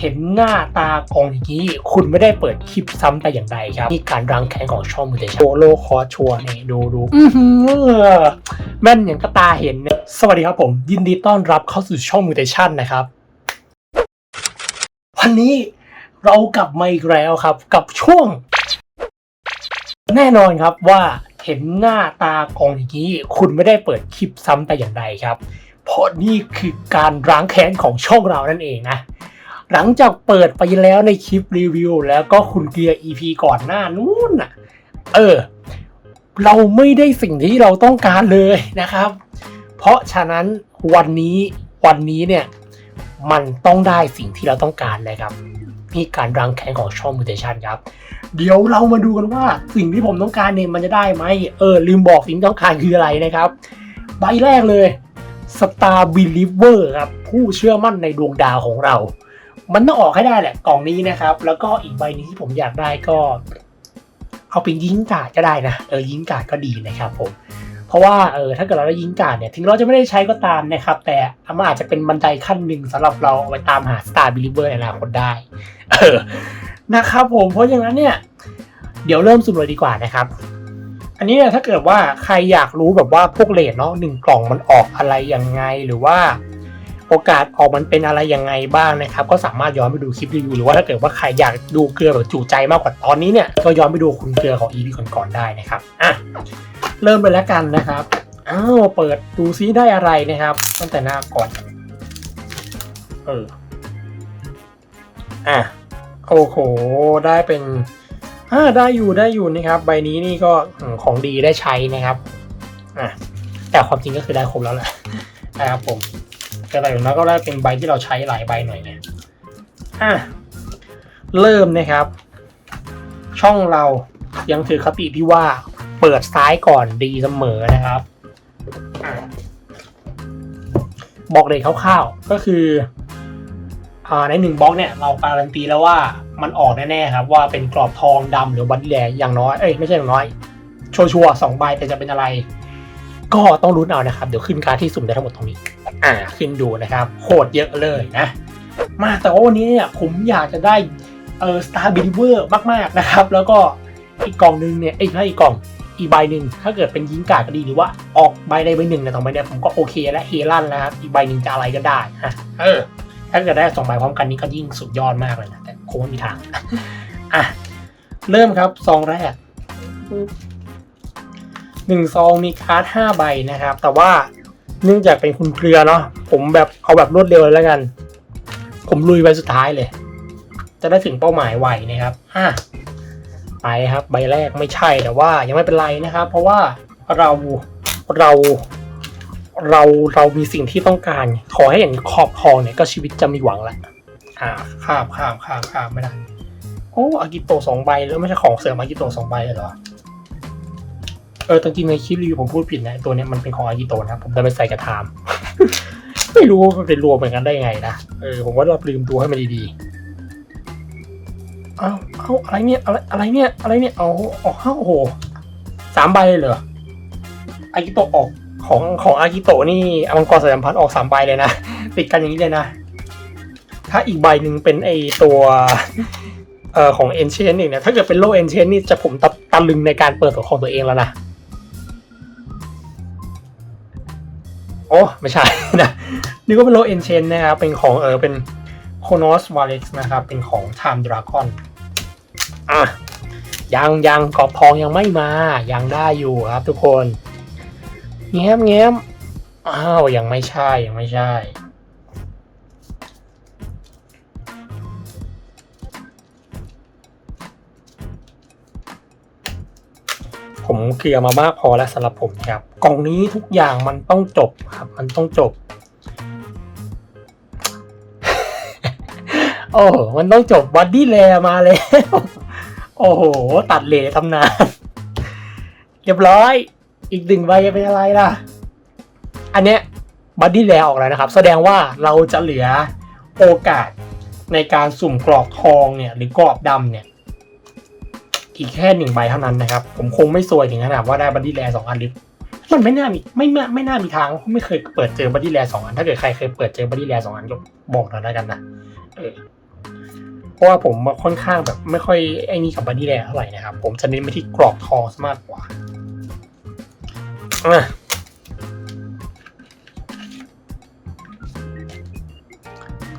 เห็นหน้าตากองอย่างนี้ คุณไม่ได้เปิดคลิปซ้ำแต่อย่างใดครับนี่การรังแค้นของช่องมือเตชันโโลคอชัวร์นี่ดูดูอื้อหือแม่นอย่างกระตาเห็นเนี่ยสวัสดีครับผม ยินดีต้อนรับเข้าสู่ช่องมือเตชันนะครับ วันนี้เรากลับมาอีกแล้วครับ กับช่วง แน่นอนครับว่าเห็นหน้าตากองอย่างนี้ คุณไม่ได้เปิดคลิปซ้ำแต่อย่างใดครับ เพราะนี่คือการร้างแค้นของช่องเรานั่นเองนะ หลังจากเปิดไปแล้วในคลิปรีวิว แล้วก็คุณเกียร์ EP ก่อนหน้านู้นน่ะ เออ เราไม่ได้สิ่งที่เราต้องการเลยนะครับ เพราะฉะนั้นวันนี้วันนี้เนี่ย มันต้องได้สิ่งที่เราต้องการนะครับนี่การรังแค้นของช่องมูเทชันครับ เดี๋ยวเรามาดูกันว่าสิ่งที่ผมต้องการเนี่ยมันจะได้ไหมเออ ลืมบอกสิ่งที่ต้องการคืออะไรนะครับ ใบแรกเลย Star Believer ครับ ผู้เชื่อมั่นในดวงดาวของเรา มันต้องออกให้ได้แหละกล่องนี้นะครับ แล้วก็อีกใบนึงที่ผมอยากได้ก็ เอาเป็นยิงกาดก็ได้นะเออยิงกาดก็ดีนะครับผมเพราะว่าเออถ้าเกิดเราได้ยิงกาดเนี่ยถึงเราจะไม่ได้ใช้ก็ตามนะครับ แต่มันอาจจะเป็นบันไดขั้นหนึ่งสำหรับเราเอาไปตามหา Star Believer ในอนาคตได้เออนะครับผมเพราะอย่างนั้นเนี่ย เดี๋ยวเริ่มสุ่มเลยดีกว่านะครับ อันนี้เนี่ยถ้าเกิดว่าใครอยากรู้แบบว่าพวกเลทเนาะหนึ่งกล่องมันออกอะไรยังไงหรือว่า โอกาสออกมันเป็นอะไรยังไงบ้างนะครับ ก็สามารถย้อนไปดูคลิปรีวิวหรือว่าถ้าเกิดว่าใครอยากดูเกลือแบบจุใจมากกว่าตอนนี้เนี่ยก็ย้อนไปดูคุณเกลือของ EP ก่อนๆได้นะครับอะเริ่มเลยแล้วกันนะครับอ้าวเปิดดูซิได้อะไรนะครับ ตั้งแต่หน้าก่อนเอออะโอ้โหได้เป็นอ่าได้อยู่ได้อยู่นะครับ ใบนี้นี่ก็ของดีได้ใช้นะครับอะแต่ความจริงก็คือได้ครบแล้วแหละนะครับผม แต่แต่อย่างน้อยก็ได้เป็นใบที่เราใช้หลายใบหน่อยไงอะเริ่มนะครับ ช่องเรายังถือคติที่ว่าเปิดซ้ายก่อนดีเสมอนะครับอบอกเลยคร่าวๆก็คืออ่าในหนึ่งบล็อกเนี่ยเราการันตีแล้วว่ามันออกแน่ๆครับ ว่าเป็นกรอบทองดำหรือบัตรแลอย่างน้อยเอ้ยไม่ใช่อย่างน้อยชัวร์ๆสองใบแต่จะเป็นอะไร ก็ต้องลุ้นเอานะครับ เดี๋ยวขึ้นการที่สุ่มได้ทั้งหมดตรงนี้ อ่าขึ้นดูนะครับโหดเยอะเลยนะ มาแต่ว่าวันนี้เนี่ยผมอยากจะได้เออ Star Believer มากๆนะครับ แล้วก็อีกกล่องหนึงเนี่ยไอ้ไม่อีกกล่องอีกใบหนึ่งถ้าเกิดเป็นยิงกาดก็ดีหรือว่าออกใบใดใบหนึ่งเนี่ยสองใบเนี่ยผมก็โอเคและเฮลั่นแล้วครับอีกใบหนึ่งจะอะไรก็ได้ฮะเออถ้าเกิดได้สองใบพร้อมกันนี่ก็ยิ่งสุดยอดมากเลยนะแต่คงไม่มีทางอะเริ่มครับซองแรกหนึ่งซองมีการ์ดห้าใบนะครับ แต่ว่า เนื่องจากเป็นคุณเกลือเนาะผมแบบเอาแบบรวดเร็วเลยแล้วกัน ผมลุยไปสุดท้ายเลย จะได้ถึงเป้าหมายไวนะครับอะไปครับ ใบแรกไม่ใช่แต่ว่า ยังไม่เป็นไรนะครับ เพราะว่าเราเราเราเรามีสิ่งที่ต้องการ ขอให้เห็นขอบทองเนี่ยก็ชีวิตจะมีหวังละอ่าข้ามข้ามข้ามข้ามไม่ได้โอ้อากิโตะสองใบแล้วไม่ใช่ของเสริมอากิโตะสองใบเลยเหรอ เออจริงๆในคลิปรีวิวผมพูดผิดนะ ตัวเนี้ยมันเป็นของอากิโตะนะผมจะไปใส่กระทาม ไม่รู้ว่ามันเป็นรวมเหมือนกันได้ไงนะ เออผมว่าเราลืมตัวให้มันดีๆ เอาเอาอะไรเนี่ยอะไรอะไรเนี่ยอะไรเนี่ยเอาเอาเอาโอ้โหสามใบเลยเหรออากิโตะออกของของอากิโตะนี่อมังกรสายสัมพันธ์ออกสามใบเลยนะติดกันอย่างนี้เลยนะ ถ้าอีกใบหนึ่งเป็นไอตัวเอ่อของเอนเชนอีกเนี่ยถ้าเกิดเป็นโลเอนเชนนี่จะผมตะตะลึงในการเปิดตัวของตัวเองแล้วนะ โอ้ไม่ใช่นะนี่ก็เป็นโลเอนเชนนะครับ เป็นของเออเป็นโคโนสวาเล็กซ์นะครับ เป็นของไทม์ดราก้อนอะยังยังกรอบทองยังไม่มา ยังได้อยู่ครับทุกคนแง้มแง้มอ้าวยังไม่ใช่ยังไม่ใช่ เคลียร์มามากพอแล้วสำหรับผมครับ กล่องนี้ทุกอย่างมันต้องจบครับ มันต้องจบ โอ้โหมันต้องจบวัดดี้แลมาแล้ว โอ้โห ตัดเลทำนานเรียบร้อย อีกหนึ่งใบจะเป็นอะไรล่ะ อันเนี้ยบัดดี้แลออกแล้วนะครับ แสดงว่าเราจะเหลือโอกาสในการสุ่มกรอบทองเนี่ย หรือกรอบดำเนี่ย อีกแค่หนึ่งใบเท่านั้นนะครับ ผมคงไม่ซวยถึงขนาดว่าได้บัดดี้แลสองอันหรือมันไม่น่ามีไม่ไม่ไม่น่ามีทางไม่เคยเปิดเจอบัดดี้แลสองอัน ถ้าเกิดใครเคยเปิดเจอบัดดี้แลสองอันก็บอกหน่อยแล้วกันนะเออเพราะว่าผมค่อนข้างแบบไม่ค่อยไอ้นี่กับบอดี้แลเท่าไหร่นะครับ ผมจะเน้นไปที่กรอบทองมากกว่าอะ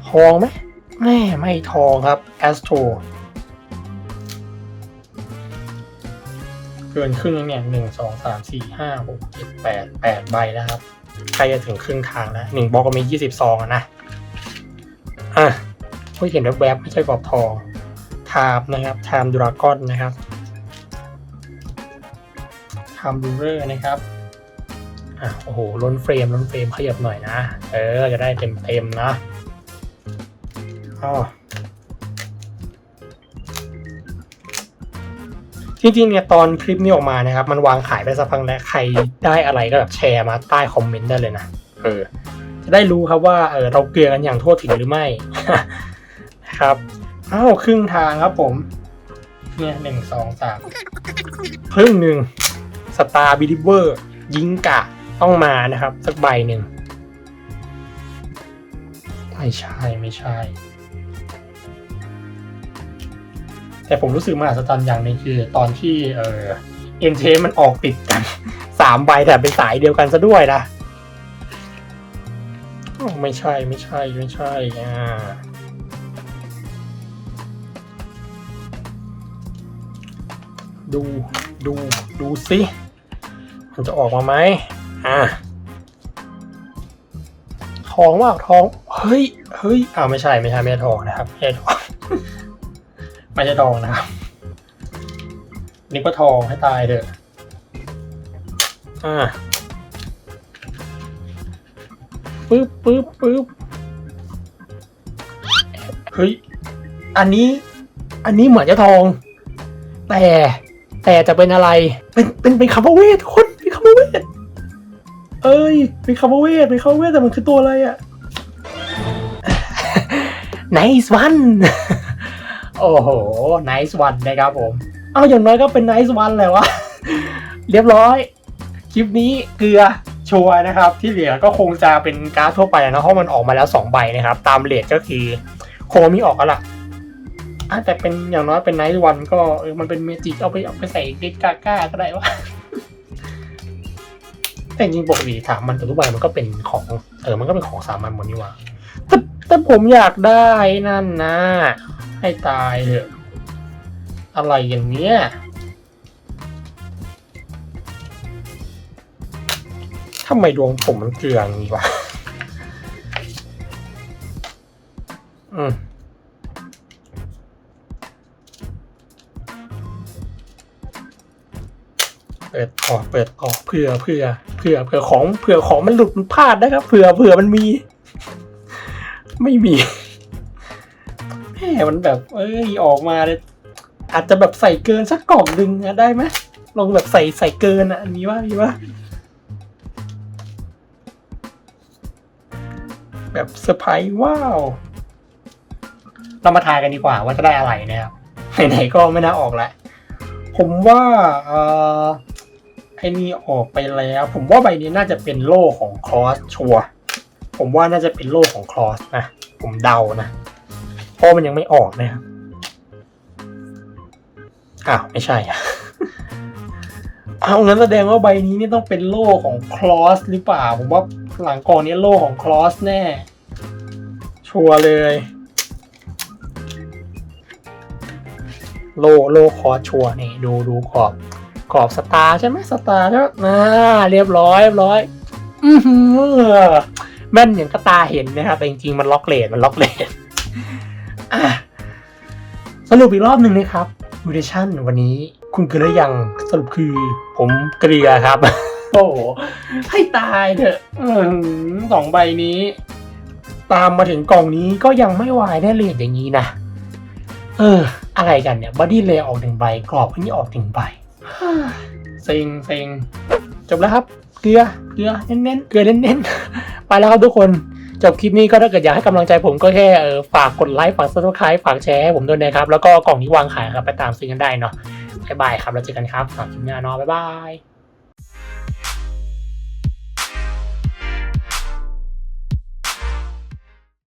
ทองไหมแม่ไม่ทองครับแอสโต เกินครึ่งเนี่ยหนึ่งสองสามสี่ห้าหกเจ็ดแปดแปดใบแล้วครับใกล้จะถึงครึ่งทางแล้วหนึ่งบล็อกก็มียี่สิบซองอะนะ อะก็เห็นแวบๆไม่ใช่กรอบทองไทม์นะครับไทม์ดราก้อนนะครับไทม์ดูเรอร์นะครับอะโอ้โหล้นเฟรมล้นเฟรมขยับหน่อยนะ เออจะได้เต็มเต็มนะอ๋อ จริงๆเนี่ยตอนคลิปนี้ออกมานะครับ มันวางขายไปสักพักแล้วใครได้อะไรก็แบบแชร์มาใต้คอมเมนต์ได้เลยนะเออจะได้รู้ครับว่าเออเราเกลือกันอย่างทั่วถึงหรือไม่นะครับอ้าวครึ่งทางครับผมเนี่ยหนึ่งสองสามครึ่งหนึ่งสตาร์บิลิเวอร์ยิงกะต้องมานะครับ สักใบหนึ่งไม่ใช่ไม่ใช่ แต่ผมรู้สึกมหัศจรรย์อย่างหนึงคือตอนที่เออเอ็นเมันออกติดกันสามใบแต่เป็นสายเดียวกันซะด้วยนะโอ้ไม่ใช่ไม่ใช่ไม่ใช่อ่าดูดูดูสิมันจะออกมาไหมอ่าทองว่าทอง เฮ้ยเฮ้ยอ้าวไม่ใช่ไม่ใช่ไม่ใช่ทองนะครับไม่ใช่ทอง ไม่ใช่ทองนะครับ นี่ก็ทองให้ตายเถอะอ่าปึ๊บปึ๊บปึ๊บเฮ้ย อันนี้ อันนี้เหมือนจะทอง แต่แต่จะเป็นอะไร เป็นเป็นเป็นคาร์บเวททุกคนเป็นคาร์บเวทเอ้ยเป็นคาร์บเวทเป็นคาร์บเวทแต่มันคือตัวอะไรอะ nice one โอ้โห nice one นะครับผม เอาอย่างน้อยก็เป็น nice one แหละวะ เรียบร้อย คลิปนี้เกลือชัวร์นะครับ ที่เหลือก็คงจะเป็นการ์ดทั่วไปนะเพราะมันออกมาแล้ว 2 ใบนะครับ ตามเลทก็คือโคมีออกแล้วล่ะแต่เป็นอย่างน้อยเป็นไนท์วันก็เออมันเป็นเมจิกเอาไปเอาไปใส่เด็กกาก้าก็ได้วะแต่จริงปกติถามมันแต่ทุกใบมันก็เป็นของเออมันก็เป็นของสามัญหมดนี่ว่าแต่แต่ผมอยากได้นั่นนะ ให้ตายเถอะ อะไรอย่างเนี้ยทำไมดวงผมมันเกลืออย่างนี้วะ อืมเปิดออกเปิดออกเผื่อเผื่อเผื่อเผื่อของเผื่อของมันหลุดมันพลาดนะครับเผื่อเผื่อมันมี ไม่มี ม่มันแบบ เอ้ยออกมาเลยอาจจะแบบใส่เกินสักกล่องหนึ่งอะได้ไหมลองแบบใส่ใส่เกินอะมีว่ามีว่าแบบเซอร์ไพรส์ว้าว เรามาทายกันดีกว่าว่าจะได้อะไรนะครับไหนๆก็ไม่น่าออกแล้วผมว่าเอ่อไอ้นี่ออกไปแล้ว ผมว่าใบนี้น่าจะเป็นโล่ของคลอสชัวผมว่าน่าจะเป็นโล่ของคลอสนะ ผมเดานะ เพราะมันยังไม่ออกนะครับอ้าวไม่ใช่อะเอางั้นแสดงว่าใบนี้นี่ต้องเป็นโล่ของคลอสหรือเปล่า ผมว่าหลังกองนี้โล่ของคลอสแน่ ชัวร์เลย โลโลคอร์สชัวร์นี่ดูดูขอบขอบสตาร์ใช่ไหมสตาร์ใช่ไหมอ่าเรียบร้อยเรียบร้อยอือหือแม่นอย่างกระตาเห็นนะครับแต่จริงๆมันล็อกเลนมันล็อกเลน อะสรุปอีกรอบหนึ่งนะครับมูเดชั่นวันนี้คุณเกลืออยังสรุปคือผมเกลือครับ โอ้โหให้ตายเถอะสองใบนี้ ตามมาถึงกล่องนี้ก็ยังไม่วายได้เลทอย่างนี้นะ เออ อะไรกันเนี่ยบอดี้เลย์ออกหนึ่งใบกรอบอันนี้ออกหนึ่งใบเซ็งเซ็งจบแล้วครับ เกลือเกลือเน้นๆเกลือเน้นๆไปแล้วครับทุกคน จบคลิปนี้ก็ถ้าเกิดอยากให้กำลังใจผมก็แค่เออฝากกดไลค์ฝากซับสไครต์ฝากแชร์ให้ผมด้วยนะครับ แล้วก็กล่องนี้วางขายครับไปตามซื้อกันได้เนาะบ๊ายบายครับ แล้วเจอกันครับสำหรับคลิปหน้าเนาะบ๊ายบาย